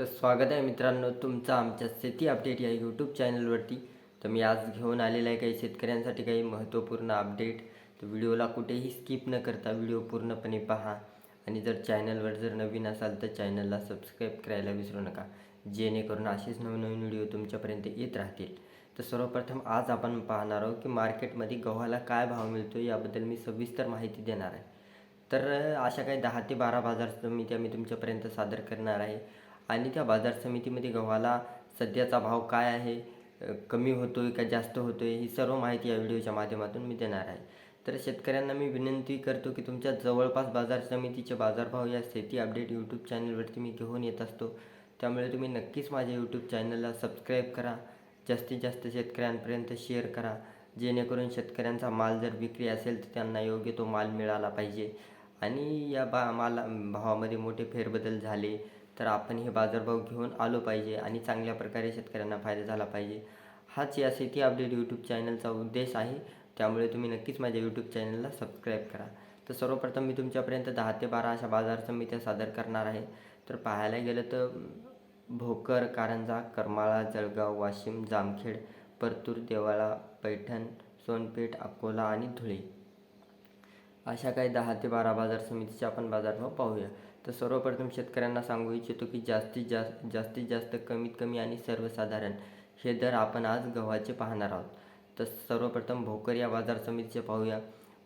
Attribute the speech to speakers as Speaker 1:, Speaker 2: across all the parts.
Speaker 1: तर स्वागत आहे मित्रांनो तुमचं आमच्या शेती अपडेट या यूट्यूब चॅनलवरती तर मी आज घेऊन आलेलं आहे काही शेतकऱ्यांसाठी काही महत्त्वपूर्ण अपडेट तर व्हिडिओला कुठेही स्किप न करता व्हिडिओ पूर्णपणे पहा. आणि जर चॅनलवर जर नवीन असाल तर चॅनलला सबस्क्राईब करायला विसरू नका. जेणेकरून असेच नवनवीन व्हिडिओ तुमच्यापर्यंत येत राहतील. तर सर्वप्रथम आज आपण पाहणार आहोत की मार्केटमध्ये गव्हाला काय भाव मिळतो याबद्दल मी सविस्तर माहिती देणार आहे. तर अशा काही दहा ते बारा बाजार समित्या मी तुमच्यापर्यंत सादर करणार आहे. आणि त्या बाजार समितीमध्ये गव्हाला सध्याचा भाव काय आहे कमी होतो आहे का जास्त होतो आहे ही सर्व माहिती या व्हिडिओच्या माध्यमातून मी देणार आहे. तर शेतकऱ्यांना मी विनंती करतो की तुमच्या जवळपास बाजार समितीचे बाजारभाव या शेती अपडेट यूट्यूब चॅनलवरती मी घेऊन येत असतो. त्यामुळे तुम्ही नक्कीच माझ्या यूट्यूब चॅनलला सबस्क्राईब करा. जास्तीत जास्त शेतकऱ्यांपर्यंत शेअर करा. जेणेकरून शेतकऱ्यांचा माल जर विक्री असेल तर त्यांना योग्य तो माल मिळाला पाहिजे. आणि या बा माला भावामध्ये मोठे फेरबदल झाले. तर आपण हे बाजारभाव घेऊन आलो पाहिजे आणि चांगल्या प्रकारे शेतकऱ्यांना फायदा झाला पाहिजे. हाच या शेती अपडेट यूट्यूब चॅनलचा उद्देश आहे. त्यामुळे तुम्ही नक्कीच माझ्या यूट्यूब चॅनलला सबस्क्राईब करा. तर सर्वप्रथम मी तुमच्यापर्यंत दहा ते बारा अशा बाजार समित्या सादर करणार आहे. तर पाहायला गेलं तर भोकर कारंजा करमाळा जळगाव वाशिम जामखेड परतूर देवाळा पैठण सोनपेठ अकोला आणि धुळे. अशा काही दहा ते बारा बाजार समितीचे आपण बाजारभाव पाहूया. तर सर्वप्रथम शेतकऱ्यांना सांगू इच्छितो की जास्तीत जास्त जास्तीत जास्त कमीत कमी आणि सर्वसाधारण हे दर आपण आज गव्हाचे पाहणार आहोत. तर सर्वप्रथम भोकर या बाजार समितीचे पाहूया.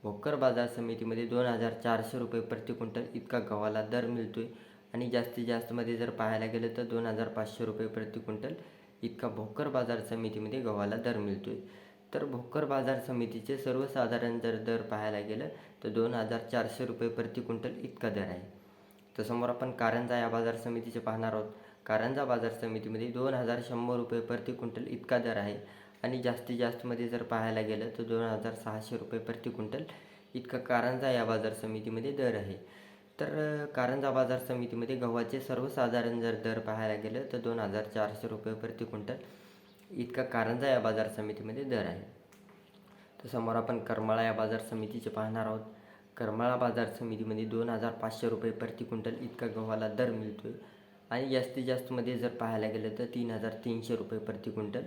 Speaker 1: भोकर बाजार समितीमध्ये दोन हजार चारशे रुपये प्रति क्विंटल इतका गव्हाला दर मिळतो आहे आणि जास्तीत जास्तमध्ये जर पाहायला गेलं तर दोन हजार पाचशे रुपये प्रति क्विंटल इतका भोकर बाजार समितीमध्ये गव्हाला दर मिळतो आहे तर भोकर बाजार समितीचे सर्वसाधारण जर दर पाहायला गेलं तर दोन हजार चारशे रुपये प्रति क्विंटल इतका दर आहे. तर समोर आपण कारंजा या बाजार समितीचे पाहणार आहोत. कारंजा बाजार समितीमध्ये दोन हजार शंभर रुपये प्रति क्विंटल इतका दर आहे. आणि जास्तीत जास्तमध्ये जर पाहायला गेलं तर दोन हजार सहाशे रुपये प्रति क्विंटल इतका कारंजा या बाजार समितीमध्ये दर आहे. तर कारंजा बाजार समितीमध्ये गव्हाचे सर्वसाधारण जर दर पाहायला गेलं तर दोन हजार चारशे रुपये प्रति क्विंटल इतका कारंजा या बाजार समितीमध्ये दर आहे. तर समोर आपण करमाळा या बाजार समितीचे पाहणार आहोत. करमाळा बाजार समितीमध्ये दोन हजार पाचशे रुपये प्रति क्विंटल इतका गव्हाला दर मिळतो आहे आणि जास्तीत जास्तमध्ये जर पाहायला गेलं तर तीन हजार तीनशे रुपये प्रति क्विंटल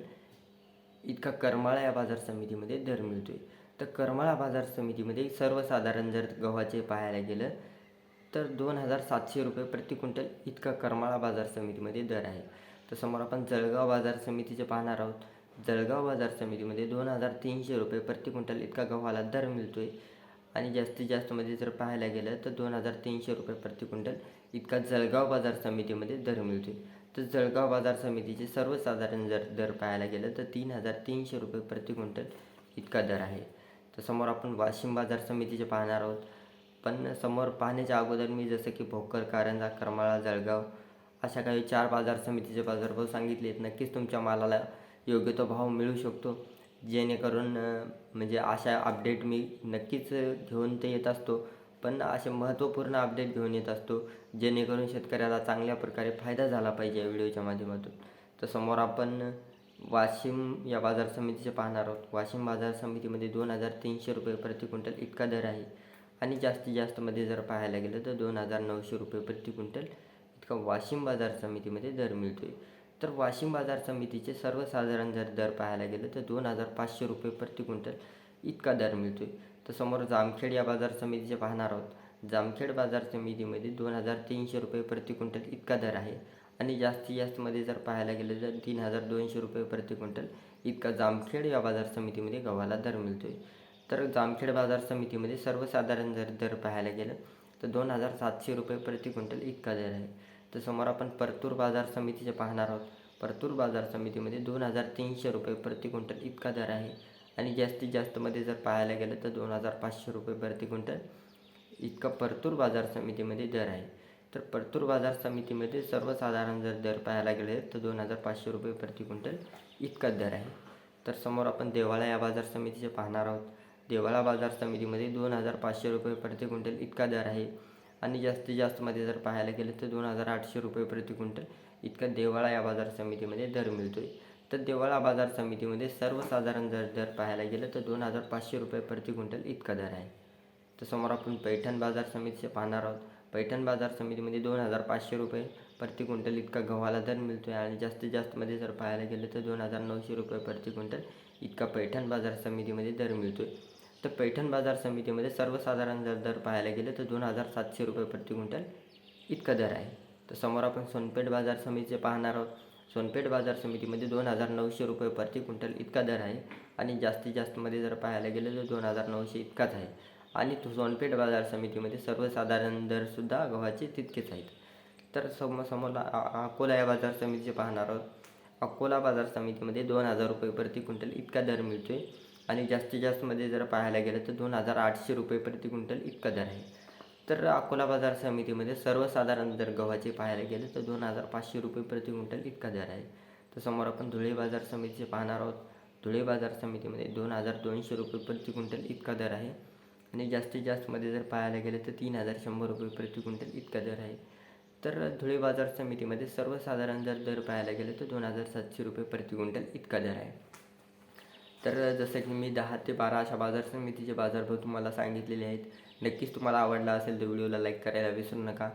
Speaker 1: इतका करमाळा या बाजार समितीमध्ये दर मिळतो आहे तर करमाळा बाजार समितीमध्ये सर्वसाधारण जर गव्हाचे पाहायला गेलं तर दोन हजार सातशे रुपये प्रति क्विंटल इतका करमाळा बाजार समितीमध्ये दर आहे. तर समोर आपण जळगाव बाजार समितीचे पाहणार आहोत. जळगाव बाजार समितीमध्ये दोन हजार तीनशे रुपये प्रति क्विंटल इतका गव्हाला दर मिळतो आहे आणि जास्तीत जास्तमध्ये जर पाहायला गेलं तर दोन हजार तीनशे रुपये प्रति क्विंटल इतका जळगाव बाजार समितीमध्ये दर मिळतो तर जळगाव बाजार समितीचे सर्वसाधारण जर दर पाहायला गेलं तर तीन हजार तीनशे रुपये प्रति क्विंटल इतका दर आहे. तर समोर आपण वाशिम बाजार समितीचे पाहणार आहोत. पण समोर पाहण्याच्या अगोदर मी जसं की भोकर कारंजा करमाळा जळगाव अशा काही चार बाजार समितीचे बाजारभाव सांगितले आहेत. नक्कीच तुमच्या मालाला योग्य तो भाव मिळू शकतो. जेणेकरून म्हणजे अशा अपडेट मी नक्कीच घेऊन ते येत असतो. पण असे महत्त्वपूर्ण अपडेट घेऊन येत असतो जेणेकरून शेतकऱ्याला चांगल्या प्रकारे फायदा झाला पाहिजे या व्हिडिओच्या माध्यमातून. तर समोर आपण वाशिम या बाजार समितीचे पाहणार आहोत. वाशिम बाजार समितीमध्ये दोन हजार तीनशे रुपये प्रति क्विंटल इतका दर आहे. आणि जास्तीत जास्तमध्ये जर पाहायला गेलं तर दोन हजार नऊशे रुपये प्रति क्विंटल इतका वाशिम बाजार समितीमध्ये दर मिळतो आहे तर वाशिम बाजार समितीचे सर्वसाधारण जर दर पाहायला गेलं तर दोन हजार पाचशे रुपये प्रति क्विंटल इतका दर मिळतो आहे तर समोर जामखेड या बाजार समितीचे पाहणार आहोत. जामखेड बाजार समितीमध्ये दोन हजार तीनशे रुपये प्रति क्विंटल इतका दर आहे. आणि जास्तीत जास्तमध्ये जर पाहायला गेलं तर तीन हजार दोनशे रुपये प्रति क्विंटल इतका जामखेड या बाजार समितीमध्ये गव्हाला दर मिळतो आहे तर जामखेड बाजार समितीमध्ये सर्वसाधारण जर दर पाहायला गेलं तर दोन हजार सातशे रुपये प्रति क्विंटल इतका दर आहे. तर समोर आपण परतूर बाजार समितीचे पाहणार आहोत. परतूर बाजार समितीमध्ये दोन हजार तीनशे रुपये प्रति क्विंटल इतका दर आहे. आणि जास्तीत जास्तमध्ये जर पाहायला गेलं तर दोन हजार पाचशे रुपये प्रति क्विंटल इतका परतूर बाजार समितीमध्ये दर आहे. तर परतूर बाजार समितीमध्ये सर्वसाधारण जर दर पाहायला गेले तर दोन हजार पाचशे रुपये प्रति क्विंटल इतका दर आहे. तर समोर आपण देवाळा या बाजार समितीचे पाहणार आहोत. देवाळा बाजार समितीमध्ये दोन हजार पाचशे रुपये प्रति क्विंटल इतका दर आहे. आणि जास्तीत जास्तमध्ये जर पाहायला गेलं तर दोन हजार आठशे रुपये प्रति क्विंटल इतका देवाळा या बाजार समितीमध्ये दर मिळतो आहे तर देवाळा बाजार समितीमध्ये सर्वसाधारण जर दर पाहायला गेलं तर दोन हजार पाचशे रुपये प्रति क्विंटल इतका दर आहे. तर समोर आपण पैठण बाजार समितीचे पाहणार आहोत. पैठण बाजार समितीमध्ये दोन हजार पाचशे रुपये प्रति क्विंटल इतका गव्हाला दर मिळतो आहे आणि जास्तीत जास्तमध्ये जर पाहायला गेलं तर दोन हजार नऊशे रुपये प्रति क्विंटल इतका पैठण बाजार समितीमध्ये दर मिळतो आहे तर पैठण बाजार समितीमध्ये सर्वसाधारण जर दर पाहायला गेलं तर दोन हजार सातशे रुपये प्रति क्विंटल इतका दर आहे. तर समोर आपण सोनपेठ बाजार समितीचे पाहणार आहोत. सोनपेठ बाजार समितीमध्ये दोन हजार नऊशे रुपये प्रति क्विंटल इतका दर आहे आणि जास्तीत जास्तमध्ये जर पाहायला गेलं तर दोन हजार नऊशे इतकाच आहे. आणि तो सोनपेठ बाजार समितीमध्ये सर्वसाधारण दरसुद्धा गव्हाचे तितकेच आहेत. तर सम समोर अकोला या बाजार समितीचे पाहणार आहोत. अकोला बाजार समितीमध्ये दोन हजार रुपये प्रति क्विंटल इतका दर मिळतो आहे आणि जास्तीत जास्तमध्ये जर पाहायला गेलं तर दोन हजार आठशे रुपये प्रति क्विंटल इतका दर आहे. तर अकोला बाजार समितीमध्ये सर्वसाधारण दर गव्हाचे पाहायला गेलं तर दोन हजार पाचशे रुपये प्रति क्विंटल इतका दर आहे. तर समोर आपण धुळे बाजार समितीचे पाहणार आहोत. धुळे बाजार समितीमध्ये दोन हजार दोनशे रुपये प्रति क्विंटल इतका दर आहे. आणि जास्तीत जास्तमध्ये जर पाहायला गेलं तर तीन हजार शंभर रुपये प्रति क्विंटल इतका दर आहे. तर धुळे बाजार समितीमध्ये सर्वसाधारण जर दर पाहायला गेलं तर दोन हजार सातशे रुपये प्रति क्विंटल इतका दर आहे. तर जसं की मी दहा ते बारा अशा बाजार समितीचे बाजारभाव तुम्हाला सांगितलेले आहेत. नक्कीच तुम्हाला आवडला असेल तर व्हिडिओला लाईक करायला विसरू नका.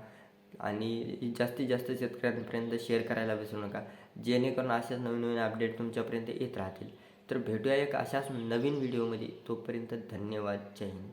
Speaker 1: आणि जास्तीत जास्त शेतकऱ्यांपर्यंत शेअर करायला विसरू नका. जेणेकरून अशाच नवीन नवीन अपडेट तुमच्यापर्यंत येत राहतील. तर भेटूया एक अशाच नवीन व्हिडिओमध्ये तोपर्यंत धन्यवाद. जय हिंद.